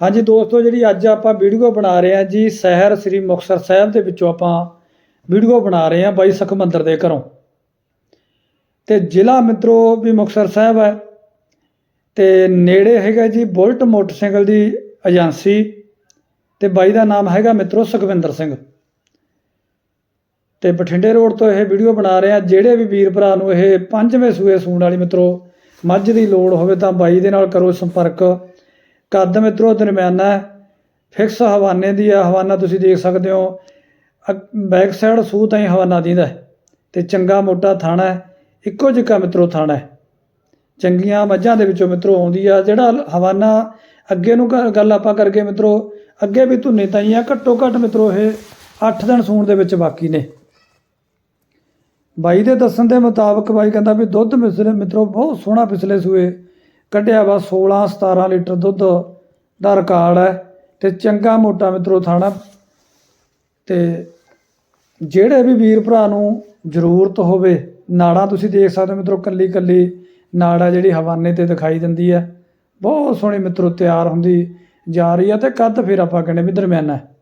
ਹਾਂਜੀ ਦੋਸਤੋ, ਜਿਹੜੀ ਅੱਜ ਆਪਾਂ ਵੀਡੀਓ ਬਣਾ ਰਹੇ ਹਾਂ ਜੀ, ਸ਼ਹਿਰ ਸ੍ਰੀ ਮੁਕਤਸਰ ਸਾਹਿਬ ਦੇ ਵਿੱਚੋਂ ਆਪਾਂ ਵੀਡੀਓ ਬਣਾ ਰਹੇ ਹਾਂ ਬਾਈ ਸੁਖਮੰਦਰ ਦੇ ਘਰੋਂ। ਤੇ ਜ਼ਿਲ੍ਹਾ ਮਿੱਤਰੋ ਵੀ ਮੁਕਤਸਰ ਸਾਹਿਬ ਹੈ, ਤੇ ਨੇੜੇ ਹੈਗਾ ਜੀ ਬੁਲਟ ਮੋਟਰਸਾਈਕਲ ਦੀ ਏਜੰਸੀ, ਤੇ ਬਾਈ ਦਾ ਨਾਮ ਹੈਗਾ ਮਿੱਤਰੋ ਸੁਖਵਿੰਦਰ ਸਿੰਘ। ਤੇ ਬਠਿੰਡੇ ਰੋਡ ਤੋਂ ਇਹ ਵੀਡੀਓ ਬਣਾ ਰਹੇ ਆ ਜਿਹੜੇ ਵੀ ਵੀਰ ਭਰਾ ਨੂੰ ਇਹ ਪੰਜਵੇਂ ਸੂਏ ਸੂਣ ਵਾਲੀ ਮਿੱਤਰੋ, ਮੱਝ ਦੀ ਲੋੜ ਹੋਵੇ ਤਾਂ ਬਾਈ ਦੇ ਨਾਲ ਕਰੋ ਸੰਪਰਕ। ਕੱਦ ਮਿੱਤਰੋ, ਦਰਮਿਆਨਾ ਹੈ ਫਿਕਸ ਹਵਾਨੇ ਦੀ ਆ, ਹਵਾਨਾ ਤੁਸੀਂ ਦੇਖ ਸਕਦੇ ਹੋ। ਬੈਕ ਸਾਈਡ ਸੂਹ ਤਾਂ ਹੀ ਹਵਾਨਾ ਦਿੰਦਾ ਹੈ ਤੇ ਚੰਗਾ ਮੋਟਾ ਥਾਣਾ ਇੱਕੋ ਜਿਹਾ ਮਿੱਤਰੋ ਥਾਣਾ ਚੰਗੀਆਂ ਮੱਝਾਂ ਦੇ ਵਿੱਚੋਂ ਮਿੱਤਰੋ ਆਉਂਦੀ ਆ, ਜਿਹੜਾ ਹਵਾਨਾ ਅੱਗੇ ਨੂੰ ਗੱਲ ਆਪਾਂ ਕਰਕੇ ਮਿੱਤਰੋ, ਅੱਗੇ ਵੀ ਧੁੰਨੇ ਤਾਈ ਆ, ਘੱਟੋ ਘੱਟ ਮਿੱਤਰੋ ਇਹ 8 ਦਿਨ ਸੂਣ ਦੇ ਵਿੱਚ ਬਾਕੀ ਨੇ। ਬਾਈ ਦੇ ਦੱਸਣ ਦੇ ਮੁਤਾਬਕ ਬਾਈ ਕਹਿੰਦਾ ਵੀ ਦੁੱਧ ਮਿਸਲੇ ਮਿੱਤਰੋ ਬਹੁਤ ਸੋਹਣਾ ਪਿਛਲੇ ਸੂਏ ਕੱਢਿਆ ਵਾ 16 17 ਲੀਟਰ ਦੁੱਧ ਦਾ ਰਿਕਾਰਡ ਹੈ ਤੇ ਚੰਗਾ ਮੋਟਾ ਮਿੱਤਰੋ ਥਾਣਾ। ਤੇ ਜਿਹੜੇ ਵੀ ਵੀਰ ਭਰਾ ਨੂੰ ਜ਼ਰੂਰਤ ਹੋਵੇ, ਨਾੜਾ ਤੁਸੀਂ ਦੇਖ ਸਕਦੇ ਹੋ ਮਿੱਤਰੋ, ਕੱਲੀ ਕੱਲੀ ਨਾੜਾ ਜਿਹੜੀ ਹਵਾਨੇ ਤੇ ਦਿਖਾਈ ਦਿੰਦੀ ਹੈ। ਬਹੁਤ ਸੋਹਣੀ ਮਿੱਤਰੋ ਤਿਆਰ ਹੁੰਦੀ ਜਾ ਰਹੀ ਹੈ ਤੇ ਕੱਦ ਫਿਰ ਆਪਾਂ ਕਹਿੰਦੇ ਵੀ ਦਰਮਿਆਨਾ ਹੈ।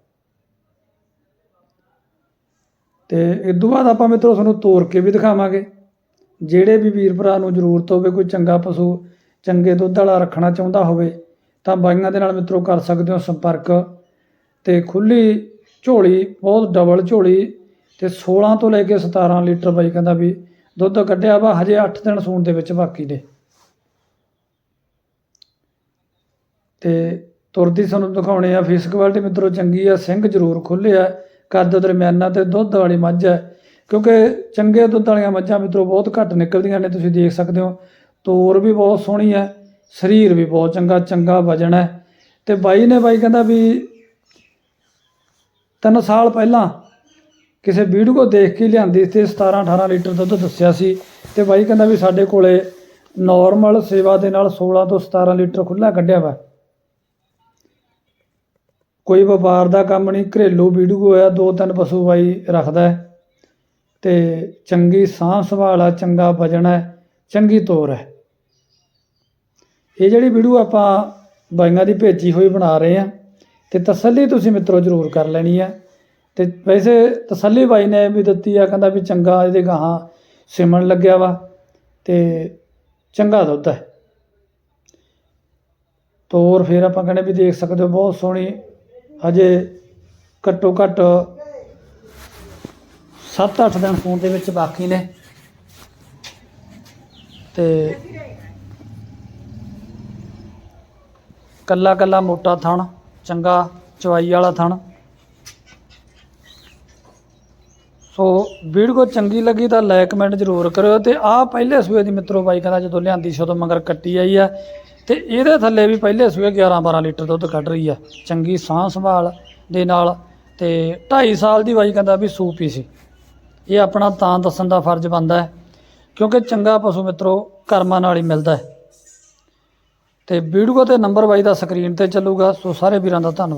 ਤੇ ਇਸ ਤੋਂ ਬਾਅਦ ਆਪਾਂ ਮਿੱਤਰੋ ਤੁਹਾਨੂੰ ਤੋਰ ਕੇ ਵੀ ਦਿਖਾਵਾਂਗੇ। ਜਿਹੜੇ ਵੀ ਵੀਰ ਭਰਾ ਨੂੰ ਜ਼ਰੂਰਤ ਹੋਵੇ, ਕੋਈ ਚੰਗਾ ਪਸ਼ੂ ਚੰਗੇ ਦੁੱਧ ਵਾਲਾ ਰੱਖਣਾ ਚਾਹੁੰਦਾ ਹੋਵੇ, ਤਾਂ ਬਾਈਆਂ ਦੇ ਨਾਲ ਮਿੱਤਰੋ ਕਰ ਸਕਦੇ ਹੋ ਸੰਪਰਕ। ਤੇ ਖੁੱਲੀ ਝੋਲੀ, ਬਹੁਤ ਡਬਲ ਝੋਲੀ ਤੇ 16 ਤੋਂ ਲੈ ਕੇ 17 ਲੀਟਰ ਬਾਈ ਕਹਿੰਦਾ ਵੀ ਦੁੱਧ ਕੱਢਿਆ ਵਾ, ਹਜੇ 8 ਦਿਨ ਸੂਣ ਦੇ ਵਿੱਚ ਬਾਕੀ ਨੇ। ਤੇ ਤੁਰਦੀ ਸਾਨੂੰ ਦਿਖਾਉਣੇ ਆ, ਫੇਸ ਕੁਆਲਿਟੀ ਮਿੱਤਰੋ ਚੰਗੀ ਆ, ਸਿੰਘ ਜ਼ਰੂਰ ਖੁੱਲੇ ਆ ਕੱਦ ਦਰਮਿਆਨਾ ਤੇ ਦੁੱਧ ਵਾਲੀ ਮੱਝ ਹੈ। ਕਿਉਂਕਿ ਚੰਗੇ ਦੁੱਧ ਵਾਲੀਆਂ ਮੱਝਾਂ ਮਿੱਤਰੋ ਬਹੁਤ ਘੱਟ ਨਿਕਲਦੀਆਂ ਨੇ, ਤੁਸੀਂ ਦੇਖ ਸਕਦੇ ਹੋ। ਤੋਰ ਵੀ ਬਹੁਤ ਸੋਹਣੀ ਹੈ, ਸਰੀਰ ਵੀ ਬਹੁਤ ਚੰਗਾ ਚੰਗਾ ਵਜਨ ਹੈ। ਤੇ ਬਾਈ ਨੇ ਬਾਈ ਕਹਿੰਦਾ ਵੀ ਤਿੰਨ ਸਾਲ ਪਹਿਲਾਂ ਕਿਸੇ ਵੀਡੀਓ ਦੇਖ ਕੇ ਲਿਆਂਦੀ ਤੇ 17 18 ਲੀਟਰ ਦੁੱਧ ਦੱਸਿਆ ਸੀ ਤੇ ਬਾਈ ਕਹਿੰਦਾ ਵੀ ਸਾਡੇ ਕੋਲੇ ਨਾਰਮਲ ਸੇਵਾ ਦੇ ਨਾਲ 16 ਤੋਂ 17 ਲੀਟਰ ਖੁੱਲਾ ਕੱਢਿਆ ਵਾ। ਕੋਈ ਵਪਾਰ ਦਾ ਕੰਮ ਨਹੀਂ, ਘਰੇਲੂ ਵੀਡੀਓ ਆ ਦੋ ਤਿੰਨ ਪਸ਼ੂ ਬਾਈ ਰੱਖਦਾ ਹੈ ਤੇ ਚੰਗੀ ਸਾਂਭ ਸੰਭਾਲ ਆ, ਚੰਗਾ ਵਜਨ ਹੈ, ਚੰਗੀ ਤੋਰ ਹੈ। ਇਹ ਜਿਹੜੀ ਵੀਡੀਓ ਆਪਾਂ ਬਾਈਆਂ ਦੀ ਭੇਜੀ ਹੋਈ ਬਣਾ ਰਹੇ ਆ ਤੇ ਤਸੱਲੀ ਤੁਸੀਂ ਮਿੱਤਰੋ ਜ਼ਰੂਰ ਕਰ ਲੈਣੀ ਹੈ। ਤੇ ਵੈਸੇ ਤਸੱਲੀ ਬਾਈ ਨੇ ਵੀ ਦਿੱਤੀ ਆ, ਕਹਿੰਦਾ ਵੀ ਚੰਗਾ ਇਹਦੇ ਗਾਹਾਂ ਸਿਮਣ ਲੱਗਿਆ ਵਾ, ਤੇ ਚੰਗਾ ਦੁੱਧ ਹੈ। ਤੋਰ ਫਿਰ ਆਪਾਂ ਕਹਿੰਦੇ ਵੀ ਦੇਖ ਸਕਦੇ ਹੋ, ਬਹੁਤ ਸੋਹਣੀ, ਹਜੇ ਘੱਟੋ ਘੱਟ 7-8 ਦਿਨ ਫੋਨ ਦੇ ਵਿੱਚ ਬਾਕੀ ਨੇ। ਤੇ ਕੱਲਾ ਕੱਲਾ ਮੋਟਾ ਥਣ, ਚੰਗਾ ਚਵਾਈ ਵਾਲਾ ਥਣ। ਸੋ ਵੀਡੀਓ ਚੰਗੀ ਲੱਗੀ ਤਾਂ ਲਾਈਕ, ਕਮੈਂਟ ਜ਼ਰੂਰ ਕਰਿਓ ਤੇ ਆਹ ਪਹਿਲੇ ਸੂਏ ਦੀ ਮਿੱਤਰੋ ਬਾਈ ਕਹਿੰਦਾ ਜਦੋਂ ਲਿਆਂਦੀ ਸੀ ਉਦੋਂ ਮਗਰ ਕੱਟੀ ਆਈ ਆ। ਤੇ ਇਹਦੇ ਥੱਲੇ ਵੀ ਪਹਿਲੇ ਸੂਏ 11 12 ਲੀਟਰ ਦੁੱਧ ਕੱਢ ਰਹੀ ਆ। ਚੰਗੀ ਸਾਂਭ ਸੰਭਾਲ ਦੇ ਨਾਲ ਤੇ 2.5 ਸਾਲ ਦੀ ਬਾਈ ਕਹਿੰਦਾ ਵੀ ਸੂਪੀ ਸੀ। ਇਹ ਆਪਣਾ ਤਾਂ ਦੱਸਣ ਦਾ ਫਰਜ਼ ਬਣਦਾ ਹੈ, ਕਿਉਂਕਿ ਚੰਗਾ ਪਸ਼ੂ ਮਿੱਤਰੋ ਕਰਮਾਂ ਨਾਲ ਹੀ ਮਿਲਦਾ ਹੈ। ਤੇ ਵੀਡੀਓ ਤੇ ਨੰਬਰ ਬਾਈ ਦਾ ਸਕਰੀਨ ਤੇ ਚੱਲੂਗਾ। ਸੋ ਸਾਰੇ ਵੀਰਾਂ ਦਾ ਧੰਨਵਾਦ।